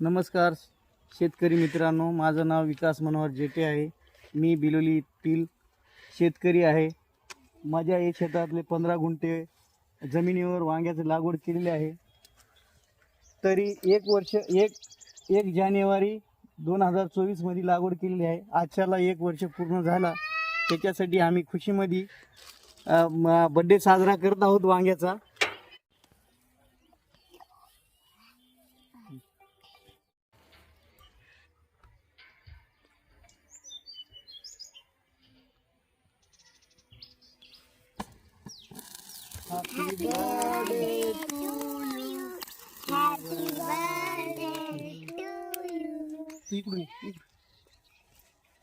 नमस्कार शेतकरी मित्रांनो. माझं नाव विकास मनोहर जेटे आहे. मी बिलोली येथील शेतकरी आहे. माझ्या एक शेतातले पंधरा गुंठे जमिनीवर वांग्याची लागवड केलेली आहे. तरी एक वर्ष एक एक जानेवारी दोन हजार चोवीसमध्ये लागवड केलेली आहे. आजच्याला एक वर्ष पूर्ण झाला. त्याच्यासाठी आम्ही खुशीमध्ये बड्डे साजरा करत आहोत वांग्याचा. Happy birthday to you. Happy birthday to you.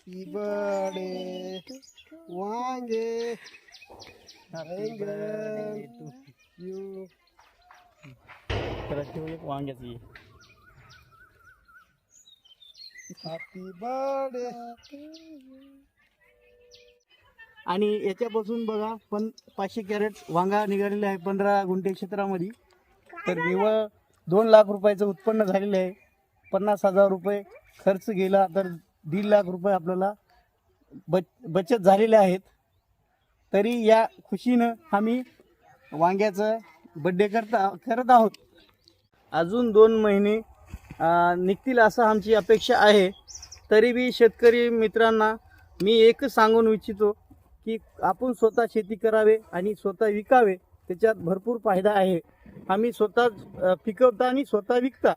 Happy birthday to Wange. Happy birthday to you. Kerja ulit Wange sih. Happy birthday to you. आणि याच्यापासून बघा पण पाचशे कॅरेट वांगा निघालेला आहे पंधरा गुंठे क्षेत्रामध्ये. तर निव्वळ दोन लाख रुपयाचं उत्पन्न झालेलं आहे. पन्नास हजार रुपये खर्च गेला तर दीड लाख रुपये आपल्याला बच बचत झालेले आहेत. तरी या खुशीनं आम्ही वांग्याचं बड्डे करता करत आहोत. अजून दोन महिने निघतील असं आमची अपेक्षा आहे. तरी बी शेतकरी मित्रांना मी एकच सांगून इच्छितो की आपण स्वतः शेती करावे आणि स्वतः विकावे त्याच्यात भरपूर फायदा आहे. आम्ही स्वतः पिकवता आणि स्वतः विकता.